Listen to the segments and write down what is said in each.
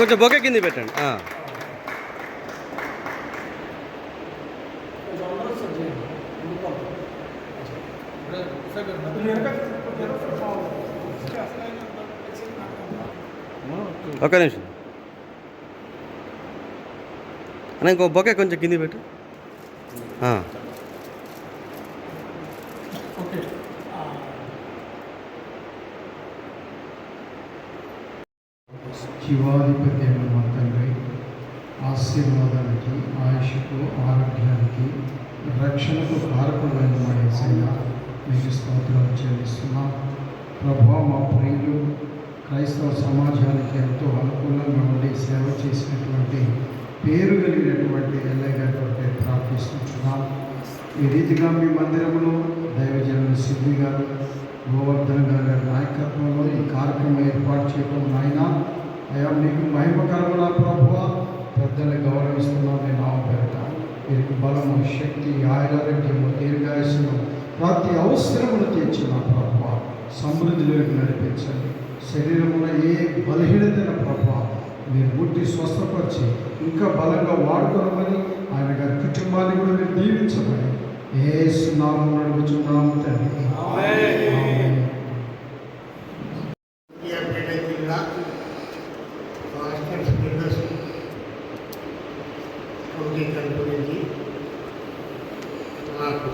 కొంచెం బొకే కింది పెట్టండి. ఒక నిమిషం. అన్న ఇంకో బొకే కొంచెం కింద పెట్టు. ఆ. ఓకే. జీవాధిపతి అయిన మా తండ్రి ఆశీర్వాదానికి ఆయుష్కు ఆరోగ్యానికి రక్షణకు కారకుడైన మా ఏసయ్య మీకు స్తోత్రాలు చెల్లిస్తున్నాం. ప్రభా మా ప్రియులు క్రైస్తవ సమాజానికి ఎంతో అనుకూలంగా ఉండి సేవ చేసినటువంటి పేరు కలిగినటువంటి ఈ రీతిగా మీ మందిరంలో దైవజనులు సిద్ధి గారు గోవర్ధన్ గారి నాయకత్వంలో ఈ కార్యక్రమం ఏర్పాటు చేయడం నాయన. అయ్యా మీకు మహిమకరముల ప్రభువ. పెద్దల్ని గౌరవిస్తున్నాం నేను నామ పేరట. వీరికి బలము శక్తి ఆయురారోగ్యము దీర్ఘాయుస్సును ప్రతి అవసరమును తీర్చిన ప్రభువ. సమృద్ధిలోకి నడిపించండి. శరీరంలో ఏ బలహీనతైన ప్రభావం మీరు ముట్టి స్వస్థపరిచి ఇంకా బలంగా వాడుకోవమని ఆయన గారి కుటుంబాన్ని కూడా మీరు దీవించమని ఏ సునామం నడుపుచున్నాము తండ్రి. నాకు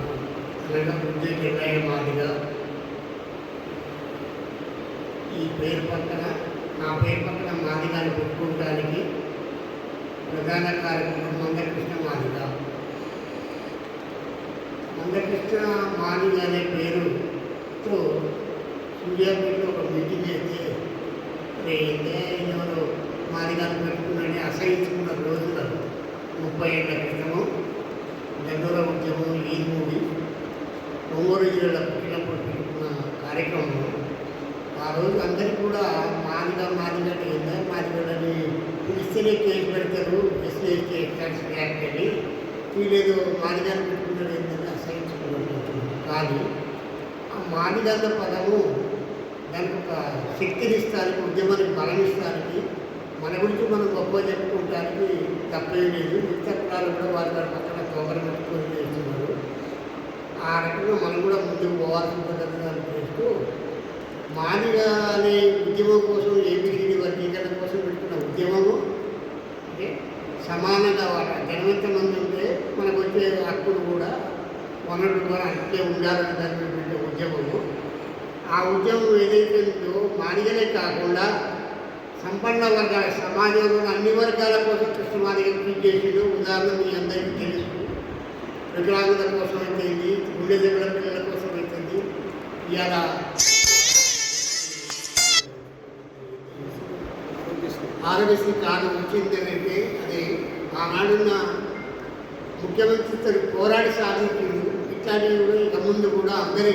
నిర్ణయం మాదిగా ఈ పేరు పక్కన నా పేరు పక్కన మాదిగాని పెట్టుకోవడానికి ప్రధాన కార్యక్రమం మందకృష్ణ మాదిగా. మందకృష్ణ మాదిగ అనే పేరుతో సూర్యాపేటలో ఒక మీటింగ్ అయితే మరి ఎవరు మాదిగాను అసహించుకున్న రోజులు ముప్పై ఏళ్ళ క్రితము దగ్గర ఉద్యమం ఈ మూవీ ఒంగోలు జిల్లాలో పుట్టినప్పుడు పెట్టుకున్న కార్యక్రమం ఆ రోజు అందరికీ కూడా మాదిగా మాదిగా ఏందా మాదిగడని పిలిస్తేనే కేసు పెడతారు ఎస్సీ ఎస్టీ ఎక్స్ట్రాక్స్ యాక్ట్ అని. వీళ్ళు మాదిగాను పెట్టుకున్నాడు ఏంటంటే అసహించుకున్నట్టు కానీ ఆ మాదిగన్న పదము దానికి ఒక శక్తినిస్తానికి ఉద్యమానికి బలమిస్తానికి మన గురించి మనం గొప్ప చెప్పుకోవడానికి తప్పేం లేదు. మిగతా కులాలు కూడా వారి వారి పక్కన తొందర పెట్టుకొని చేస్తున్నారు ఆ రకంగా మనం కూడా ముందుకు పోవాల్సి ఉంటుందని చేస్తూ మాదిగా అనే ఉద్యమం కోసం ఏబిసిడి వర్గీకరణ కోసం పెట్టుకున్న ఉద్యమము అంటే సమానంగా వాళ్ళ మంది ఉంటే మనకు వచ్చే హక్కులు కూడా వనరులు కూడా అంతే ఉండాలని జరిగినటువంటి ఉద్యమము. ఆ ఉద్యమం ఏదైతే ఉందో మాదిగలే కాకుండా సంపన్న వర్గాల సమాజంలో అన్ని వర్గాల కోసం కృష్ణ మాదిగ కృషి చేసిండు. ఉదాహరణ మీ అందరికీ తెలుసు. వికలాంగుల కోసం అయితే గుండె దగ్గర పిల్లల కోసం అయితేంది. ఇలా ఆరోగ్యశ్రీ కార్డు వచ్చింది అంటే అది ఆనాడున్న ముఖ్యమంత్రితో పోరాడి సాధించింది ఇట్లాంటివి కూడా ఇక ముందు కూడా అందరి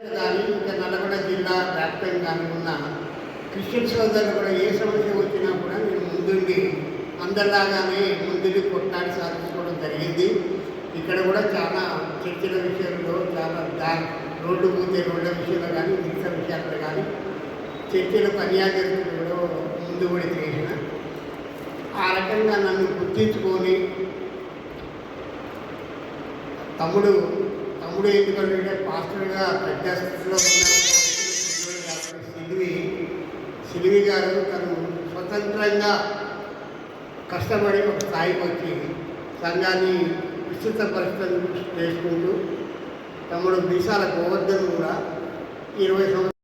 కానీ ఇంకా నల్లగొండ జిల్లా వ్యాప్తంగా కానీ ఉన్న క్రిస్టియన్ సోదరులు కూడా ఏ సమస్య వచ్చినా కూడా నేను ముందుండి అందరిలాగానే ముందుండి కొట్లాడి సాధించుకోవడం జరిగింది. ఇక్కడ కూడా చాలా చర్చల విషయంలో చాలా దా రోడ్డు పోతే రోడ్ల విషయంలో కానీ మిగతా విషయాల్లో కానీ చర్చలు పర్యాచరణ కూడా ముందు కూడా చేసిన. ఆ రకంగా నన్ను గుర్తించుకొని తమ్ముడు అప్పుడు ఎందుకంటే పాస్టర్గా పెద్ద స్థితిలో సిలివి సిలివి గారు తను స్వతంత్రంగా కష్టపడి ఒక స్థాయికి వచ్చి సంఘాన్ని విస్తృత పరిస్థితులు చేసుకుంటూ తమ్ముడు మీసాల గోవర్ధన్ కూడా ఇరవై సంవత్సరాలు